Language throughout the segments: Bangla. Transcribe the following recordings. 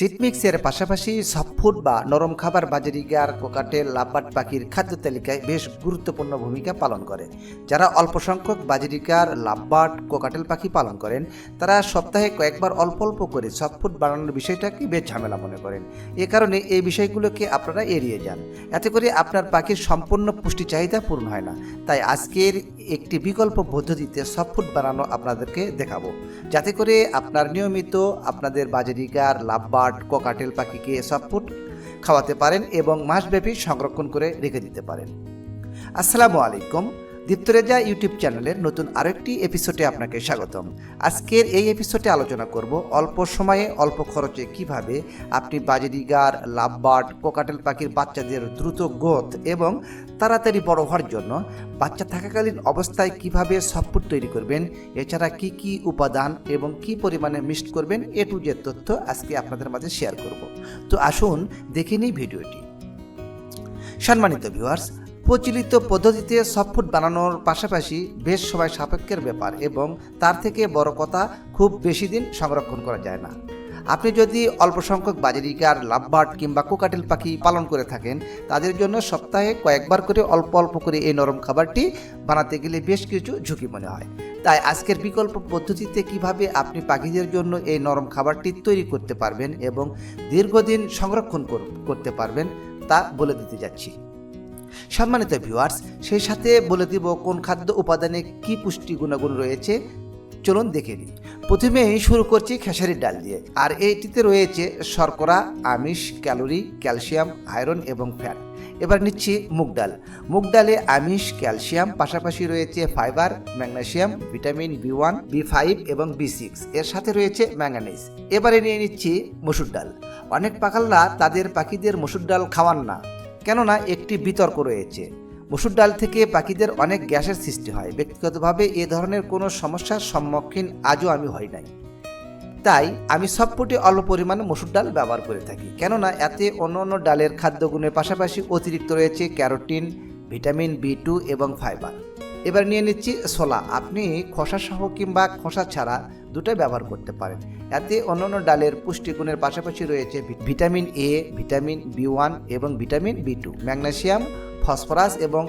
সিট মিক্সের পাশাপাশি সফট বা নরম খাবার বাজারিগার কোকাটেল লাভবাট পাখির খাদ্য তালিকায় বেশ গুরুত্বপূর্ণ ভূমিকা পালন করে। যারা অল্প সংখ্যক বাজারিকার লাভবাট কোকাটেল পাখি পালন করেন, তারা সপ্তাহে কয়েকবার অল্প অল্প করে সফট বানানোর বিষয়টাকে বেশ ঝামেলা মনে করেন। এ কারণে এই বিষয়গুলোকে আপনারা এড়িয়ে যান। এতে করে আপনার পাখির সম্পূর্ণ পুষ্টি চাহিদা পূরণ হয় না। তাই আজকের একটি বিকল্প পদ্ধতিতে সফট বানানো আপনাদেরকে দেখাবো। যাতে করে আপনার নিয়মিত আপনাদের বাজারিকার লাভবাট কোকাটেল পাখিকে সফট খাওয়াতে পারেন এবং মাসব্যাপী সংরক্ষণ করে রেখে দিতে পারেন। আসসালামু আলাইকুম। দীপ্তরেজা ইউটিউব চ্যানেলের নতুন আরেকটি এপিসোডে আপনাকে স্বাগতম। আজকের এই এপিসোডে আলোচনা করব অল্প সময়ে অল্প খরচে কীভাবে আপনি বাজেরিগার, লাভবার্ড, কোকাটেল পাখির বাচ্চাদের দ্রুত গ্রোথ এবং তাড়াতাড়ি বড় হওয়ার জন্য বাচ্চা থাকাকালীন অবস্থায় কীভাবে সফট তৈরি করবেন, এছাড়া কি কি উপাদান এবং কি পরিমাণে মিক্সড করবেন, এ টু তথ্য আজকে আপনাদের মাঝে শেয়ার করব। তো আসুন দেখে নিই ভিডিওটি। সম্মানিত ভিউয়ার্স প্রচলিত পদ্ধতিতে সফট বানানোর পাশাপাশি বেশ সময় সাপেক্ষের ব্যাপার এবং তার থেকে বড় কথা, খুব বেশি দিন সংরক্ষণ করা যায় না। আপনি যদি অল্প সংখ্যক বাজারিকার লাভবার্ড কিংবা কোকাটেল পাখি পালন করে থাকেন, তাদের জন্য সপ্তাহে কয়েকবার করে অল্প অল্প করে এই নরম খাবারটি বানাতে গেলে বেশ কিছু ঝুঁকি মনে হয়। তাই আজকের বিকল্প পদ্ধতিতে কীভাবে আপনি পাখিদের জন্য এই নরম খাবারটি তৈরি করতে পারবেন এবং দীর্ঘদিন সংরক্ষণ করতে পারবেন, তা বলে দিতে যাচ্ছি। সম্মানিত ভিউয়ার্স সেই সাথে বলে দিব কোন খাদ্য উপাদানে কি পুষ্টি গুণাগুণ রয়েছে। চলুন দেখে নিই। প্রথমেই শুরু করছি খেসারির ডাল দিয়ে। আর এইটিতে রয়েছে শর্করা, আমিষ, ক্যালোরি, ক্যালসিয়াম, আয়রন এবং ফ্যাট। এবার নিচ্ছি মুগ ডাল। মুগ ডালে আমিষ, ক্যালসিয়াম, পাশাপাশি রয়েছে fibre magnesium vitamin B one, B five এবং বি সিক্স। এর সাথে রয়েছে ম্যাঙ্গানিজ। এবারে নিয়ে নিচ্ছি মসুর ডাল। অনেক পাকাল্লা তাদের পাখিদের মসুর ডাল খাওয়ান না। কেননা একটি বিতর্ক রয়েছে। মসুর ডাল থেকে পাখিদের অনেক গ্যাসের সৃষ্টি হয়। ব্যক্তিগতভাবে এ ধরনের কোনো সমস্যার সম্মুখীন আজও আমি হই নাই। তাই আমি সবকটি অল্প পরিমাণে মসুর ডাল ব্যবহার করে থাকি। কেননা এতে অন্য অন্য ডালের খাদ্যগুণের পাশাপাশি অতিরিক্ত রয়েছে ক্যারোটিন, ভিটামিন বি টু এবং ফাইবার। এবার নিয়ে নিচ্ছি ছোলা। আপনি খোসা সহ কিংবা খোসা ছাড়া দুটোই ব্যবহার করতে পারেন। এতে অন্যান্য ডালের পুষ্টিগুণের পাশাপাশি রয়েছে vitamin A vitamin B one এবং vitamin B two magnesium phosphorus এবং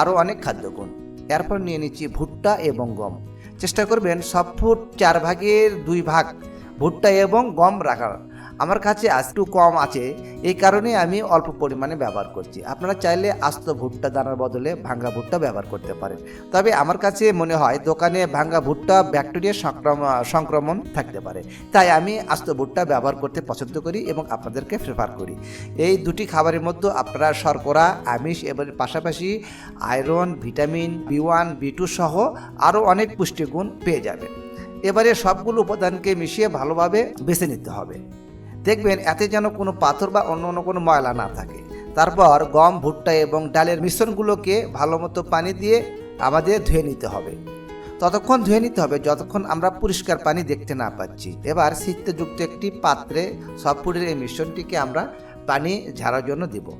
আরও অনেক খাদ্যগুণ। এরপর নিয়ে নিচ্ছি ভুট্টা এবং গম। চেষ্টা করবেন সব ফুট চার ভাগের দুই ভাগ, ভুট্টা এবং গম রাখার। আমার কাছে একটু কম আছে। এই কারণে আমি অল্প পরিমাণে ব্যবহার করছি। আপনারা চাইলে আস্ত ভুট্টা দানার বদলে ভাঙ্গা ভুট্টা ব্যবহার করতে পারেন। তবে আমার কাছে মনে হয় দোকানে ভাঙ্গা ভুট্টা ব্যাকটেরিয়া সংক্রমণ থাকতে পারে। তাই আমি আস্ত ভুট্টা ব্যবহার করতে পছন্দ করি এবং আপনাদেরকে প্রেফার করি। এই দুটি খাবারের মধ্যে আপনারা শর্করা, আমিষ এবং পাশাপাশি iron vitamin B one B two সহ আরও অনেক পুষ্টিগুণ পেয়ে যাবেন। এবারে সবগুলো উপাদানকে মিশিয়ে ভালোভাবে বেছে নিতে হবে। দেখবেন এতে যেন কোনো পাথর বা অন্য অন্য কোনো ময়লা না থাকে। তারপর গম, ভুট্টা এবং ডালের মিশ্রণগুলোকে ভালো মতো পানি দিয়ে আমাদের ধুয়ে নিতে হবে। ততক্ষণ ধুয়ে নিতে হবে, যতক্ষণ আমরা পরিষ্কার পানি দেখতে না পাচ্ছি। এবার শীতযুক্ত একটি পাত্রে সবপুরের এই মিশ্রণটিকে আমরা পানি ঝাড়ার জন্য দেব।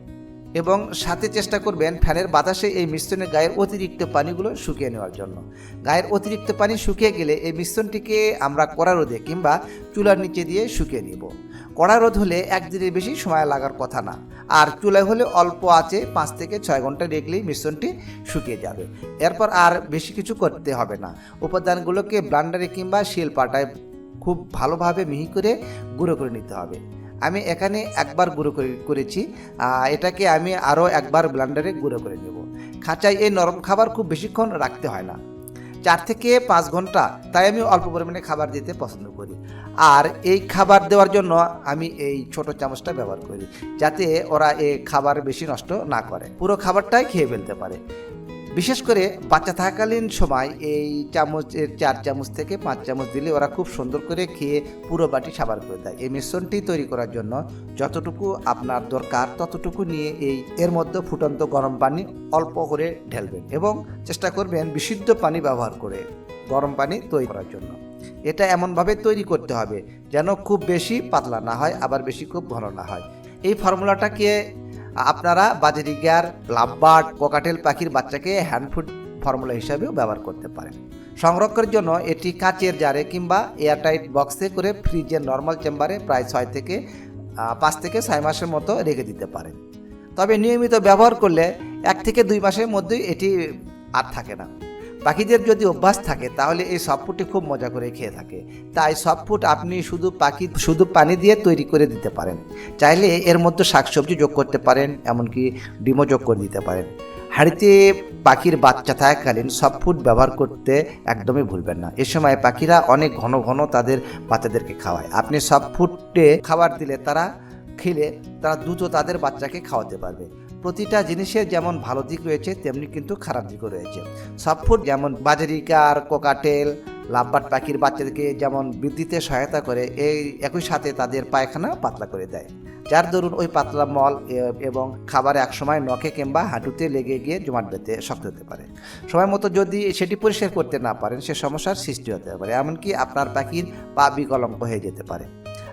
এবং সাথে চেষ্টা করবেন ফ্যানের বাতাসে এই মিশ্রণের গায়ের অতিরিক্ত পানিগুলো শুকিয়ে নেওয়ার জন্য। গায়ের অতিরিক্ত পানি শুকিয়ে গেলে এই মিশ্রণটিকে আমরা কড়া রোদে কিংবা চুলার নিচে দিয়ে শুকিয়ে নিব। কড়া রোদ হলে একদিনের বেশি সময় লাগার কথা না। আর চুলায় হলে অল্প আছে পাঁচ থেকে ছয় ঘণ্টা রেখলেই মিশ্রণটি শুকিয়ে যাবে। এরপর আর বেশি কিছু করতে হবে না। উপাদানগুলোকে ব্লান্ডারে কিংবা শিল পাটায় খুব ভালোভাবে মিহি করে গুঁড়ো করে নিতে হবে। আমি এখানে একবার গুঁড়ো করে করেছি এটাকে আমি আরও একবার ব্লান্ডারে গুঁড়ো করে নেব। খাঁচায় এই নরম খাবার খুব বেশিক্ষণ রাখতে হয় না। চার থেকে পাঁচ ঘণ্টা, তাই আমি অল্প পরিমাণে খাবার দিতে পছন্দ করি। আর এই খাবার দেওয়ার জন্য আমি এই ছোট চামচটা ব্যবহার করি, যাতে ওরা এই খাবার বেশি নষ্ট না করে। পুরো খাবারটাই খেয়ে ফেলতে পারে। বিশেষ করে বাচ্চা থাকাকালীন সময় এই চামচের চার চামচ থেকে পাঁচ চামচ দিলে ওরা খুব সুন্দর করে খেয়ে পুরো বাটি সাবার করে দেয়। এই মিশ্রণটি তৈরি করার জন্য যতটুকু আপনার দরকার ততটুকু নিয়ে এই এর মধ্যে ফুটন্ত গরম পানি অল্প করে ঢেলবেন এবং চেষ্টা করবেন বিশুদ্ধ পানি ব্যবহার করে গরম পানি তৈরি করার জন্য। এটা এমনভাবে তৈরি করতে হবে যেন খুব বেশি পাতলা না হয়, আবার বেশি খুব ঘন না হয়। এই ফর্মুলাটাকে আপনারা বাজারি গিয়ার লাভবার্ড কোকাটেল পাখির বাচ্চাকে হ্যান্ডফুড ফর্মুলা হিসাবেও ব্যবহার করতে পারেন। সংরক্ষণের জন্য এটি কাঁচের জারে কিংবা এয়ারটাইট বক্সে করে ফ্রিজের নর্মাল চেম্বারে প্রায় ছয় থেকে পাঁচ থেকে ছয় মাসের মতো রেখে দিতে পারেন। তবে নিয়মিত ব্যবহার করলে এক থেকে দুই মাসের মধ্যেই এটি আর থাকে না। পাখিদের যদি অভ্যাস থাকে, তাহলে এই সফটফুডটি খুব মজা করে খেয়ে থাকে। তাই সফটফুড আপনি শুধু পাখি, শুধু পানি দিয়ে তৈরি করে দিতে পারেন। চাইলে এর মধ্যে শাকসবজি যোগ করতে পারেন, এমনকি ডিমও যোগ করে দিতে পারেন। হাঁড়িতে পাখির বাচ্চা থাকাকালীন সফটফুড ব্যবহার করতে একদমই ভুলবেন না। এ সময় পাখিরা অনেক ঘন ঘন তাদের বাচ্চাদেরকে খাওয়ায়। আপনি সফটফুডে খাবার দিলে তারা খেলে, তারা দ্রুত তাদের বাচ্চাকে খাওয়াতে পারবে। প্রতিটা জিনিসের যেমন ভালো দিক রয়েছে, তেমনি কিন্তু খারাপ দিকও রয়েছে। সফটফুড যেমন বাজারিকার কোকাটেল লাভবাট পাখির বাচ্চাদেরকে যেমন বৃদ্ধিতে সহায়তা করে, এই একই সাথে তাদের পায়খানা পাতলা করে দেয়। যার দরুন ওই পাতলা মল এবং খাবার একসময় নখে কিংবা হাঁটুতে লেগে গিয়ে জমাট বেঁধে শক্ত হতে পারে। সময় মতো যদি সেটি পরিষ্কার করতে না পারেন, সে সমস্যার সৃষ্টি হতে পারে, এমনকি আপনার পাখির পা বিকলঙ্ক হয়ে যেতে পারে।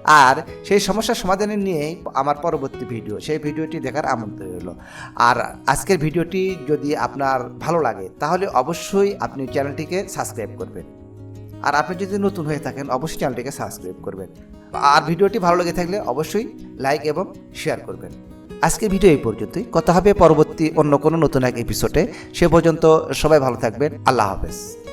আর সেই সমস্যার সমাধানে নিয়েই আমার পরবর্তী ভিডিও, সেই ভিডিওটি দেখার আমন্ত্রণ রইল। আর আজকের ভিডিওটি যদি আপনার ভালো লাগে, তাহলে অবশ্যই আপনি চ্যানেলটিকে সাবস্ক্রাইব করবেন। আর আপনি যদি নতুন হয়ে থাকেন, অবশ্যই চ্যানেলটিকে সাবস্ক্রাইব করবেন। আর ভিডিওটি ভালো লেগে থাকলে অবশ্যই লাইক এবং শেয়ার করবেন। আজকের ভিডিও এই পর্যন্তই। কথা হবে পরবর্তী অন্য কোনো নতুন এক এপিসোডে। সে পর্যন্ত সবাই ভালো থাকবেন। আল্লাহ হাফেজ।